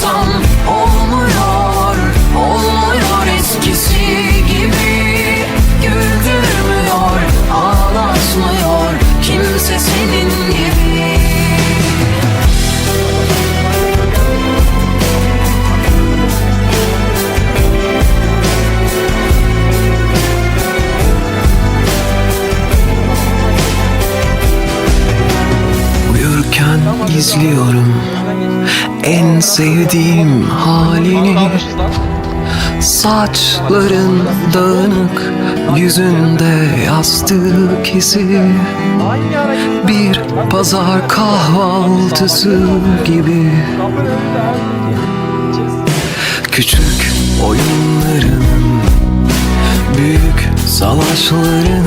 Yapsam olmuyor, olmuyor eskisi gibi. Güldürmüyor, ağlatmıyor kimse senin gibi. Uyurken izliyorum en sevdiğim halini. Saçların dağınık Yüzünde yastık izi Bir pazar kahvaltısı gibi. Küçük oyunların Büyük savaşların